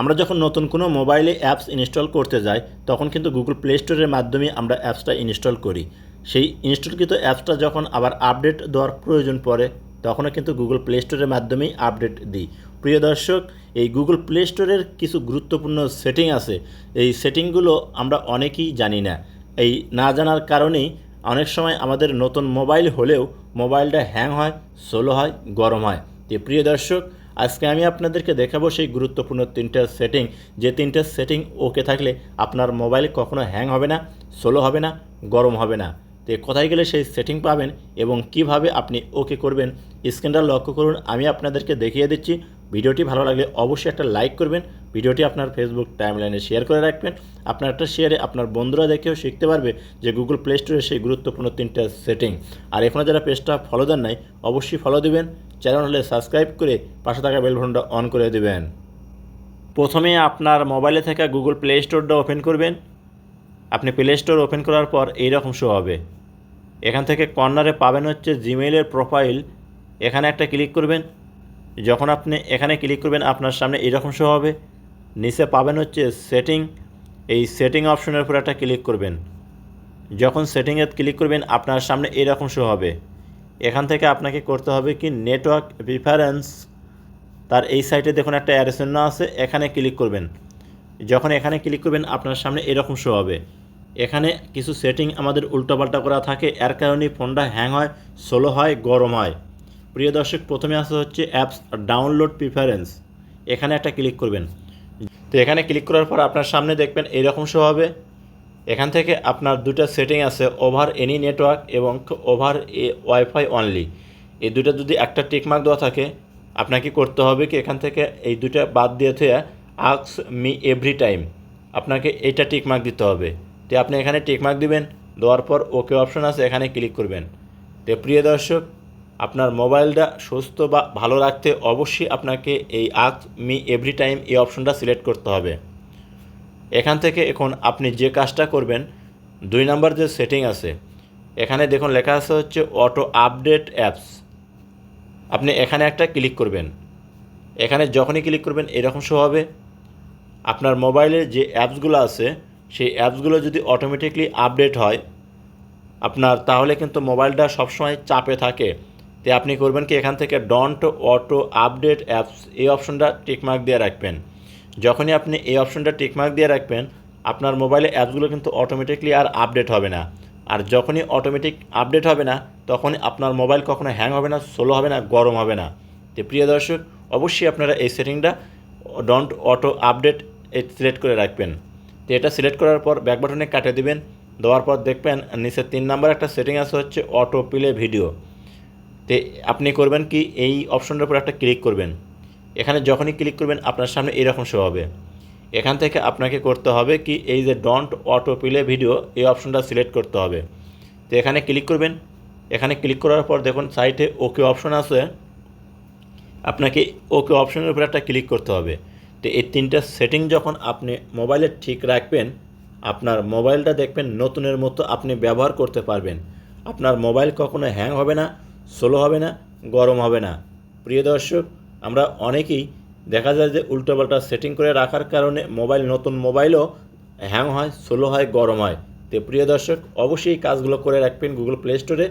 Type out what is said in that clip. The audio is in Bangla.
আমরা যখন নতুন কোনো মোবাইলে অ্যাপস ইনস্টল করতে যাই, তখন কিন্তু গুগল প্লে স্টোরের মাধ্যমে আমরা অ্যাপসটা ইনস্টল করি। সেই ইনস্টলকৃত অ্যাপসটা যখন আবার আপডেট দেওয়ার প্রয়োজন পড়ে, তখনও কিন্তু গুগল প্লে স্টোরের মাধ্যমেই আপডেট দিই। প্রিয় দর্শক, এই গুগল প্লে স্টোরের কিছু গুরুত্বপূর্ণ সেটিং আছে। এই সেটিংগুলো আমরা অনেকেই জানি না। এই না জানার কারণেই অনেক সময় আমাদের নতুন মোবাইল হলেও মোবাইলটা হ্যাং হয়, স্লো হয়, গরম হয়। তো প্রিয় দর্শক আজকে আমি আপনাদেরকে দেখাবো সেই গুরুত্বপূর্ণ তিনটা সেটিং যে তিনটা সেটিং ওকে থাকলে আপনার মোবাইল কখনো হ্যাং হবে না সোলো হবে না, গরম হবে না। তো কোথায় গেলে সেই সেটিং পাবেন এবং কীভাবে আপনি ওকে করবেন স্ক্রিনটা লক্ষ্য করুন, আমি আপনাদেরকে দেখিয়ে দিচ্ছি। ভিডিওটি ভালো লাগলে অবশ্যই একটা লাইক করবেন, ভিডিওটি আপনার ফেসবুক টাইমলাইনে শেয়ার করে রাখবেন। আপনার একটা শেয়ারে আপনার বন্ধুরা দেখেও শিখতে পারবে যে গুগল প্লে স্টোরে সেই গুরুত্বপূর্ণ তিনটা সেটিং আর এখনও যারা পেজটা ফলো দেন নাই, অবশ্যই ফলো দেবেন চ্যানেল হলে সাবস্ক্রাইব করে পাশে থাকা বেল বাটনটা অন করে দেবেন। প্রথমে আপনার মোবাইলে থাকা গুগল প্লে স্টোরটা ওপেন করবেন। আপনি প্লে স্টোর ওপেন করার পর এইরকম শো হবে। এখান থেকে কর্নারে পাবেন হচ্ছে জিমেইলের প্রোফাইল এখানে একটা ক্লিক করবেন। যখন আপনি এখানে ক্লিক করবেন, আপনার সামনে এরকম শো হবে। নিচে পাবেন হচ্ছে সেটিং এই সেটিং অপশনের উপর একটা ক্লিক করবেন। যখন সেটিংয়ে ক্লিক করবেন, আপনার সামনে এরকম শো হবে। এখান থেকে আপনাকে করতে হবে কি? নেটওয়ার্ক প্রিফারেন্স তার এই সাইটে দেখুন একটা অ্যারো চিহ্ন আছে, এখানে ক্লিক করবেন। যখন এখানে ক্লিক করবেন, আপনার সামনে এরকম শো হবে। এখানে কিছু সেটিং আমাদের উল্টোপাল্টা করা থাকে। এর কারণে ফোনটা হ্যাং হয় স্লো হয়, গরম হয়। প্রিয় দর্শক, প্রথমে আসা হচ্ছে অ্যাপস ডাউনলোড প্রিফারেন্স। এখানে একটা ক্লিক করবেন। তো এখানে ক্লিক করার পর আপনার সামনে দেখবেন এইরকম শো হবে। এখান থেকে আপনার দুটা সেটিং আছে, ওভার এনি নেটওয়ার্ক এবং ওভার এ ওয়াইফাই অনলি। এই দুটো যদি একটা টিকমার্ক দেওয়া থাকে আপনাকে করতে হবে কি, এখান থেকে এই দুটা বাদ দিয়ে থেকে আক্স মি এভরি টাইম, আপনাকে এইটা টিকমার্ক দিতে হবে। তো আপনি এখানে টিকমার্ক দিবেন, দেওয়ার পর ওকে অপশন আছে, এখানে ক্লিক করবেন। তো প্রিয় দর্শক আপনার মোবাইলটা সুস্থ বা ভালো রাখতে অবশ্যই আপনাকে এই আক্স মি এভরি টাইম এই অপশনটা সিলেক্ট করতে হবে। এখান থেকে এখন আপনি যে কাজটা করবেন, দুই নাম্বার যে সেটিং আছে, এখানে দেখুন লেখা আছে হচ্ছে অটো আপডেট অ্যাপস। আপনি এখানে একটা ক্লিক করবেন। এখানে যখনই ক্লিক করবেন এরকম শো হবে। আপনার মোবাইলে যে অ্যাপসগুলো আছে, সেই অ্যাপসগুলো যদি অটোমেটিকলি আপডেট হয়, আপনার তাহলে কিন্তু মোবাইলটা সবসময় চাপে থাকে। তো আপনি করবেন কি, এখান থেকে ডন্ট অটো আপডেট অ্যাপস এই অপশনটা টিকমার্ক দিয়ে রাখবেন। যখনই আপনি এই অপশনটা টিকমার্ক দিয়ে রাখবেন, আপনার মোবাইলে অ্যাপসগুলো কিন্তু অটোমেটিকলি আর আপডেট হবে না। আর যখনই অটোমেটিক আপডেট হবে না, তখনই আপনার মোবাইল কখনো হ্যাং হবে না স্লো হবে না, গরম হবে না। তো প্রিয় দর্শক, অবশ্যই আপনারা এই সেটিংটা ডন্ট অটো আপডেট সিলেক্ট করে রাখবেন। তো এটা সিলেক্ট করার পর ব্যাক বাটনে কাটে দিবেন। দেওয়ার পর দেখবেন নিচে তিন নাম্বার একটা সেটিং আছে হচ্ছে অটো প্লে ভিডিও তো আপনি করবেন কি, এই অপশনটার উপর একটা ক্লিক করবেন। এখানে যখনই ক্লিক করবেন, আপনার সামনে এরকম শো হবে। এখান থেকে আপনাকে করতে হবে কি, এই যে ডন্ট অটো প্লে ভিডিও এই অপশনটা সিলেক্ট করতে হবে। তো এখানে ক্লিক করবেন। এখানে ক্লিক করার পর দেখুন সাইটে ওকে অপশন আছে। আপনাকে ওকে অপশনের উপর একটা ক্লিক করতে হবে। তো এই তিনটা সেটিং যখন আপনি মোবাইলে ঠিক রাখবেন, আপনার মোবাইলটা দেখবেন নতুনের মতো আপনি ব্যবহার করতে পারবেন। আপনার মোবাইল কখনো হ্যাং হবে না। স্লো হবে না, গরম হবে না। প্রিয় দর্শক, আমরা অনেকেই দেখা যায় যে উল্টোপাল্টা সেটিং করে রাখার কারণে মোবাইল নতুন মোবাইলও হ্যাং হয় সোলো হয়, গরম হয়। তো প্রিয় দর্শক, অবশ্যই কাজগুলো করে রাখবেন গুগল প্লে স্টোরে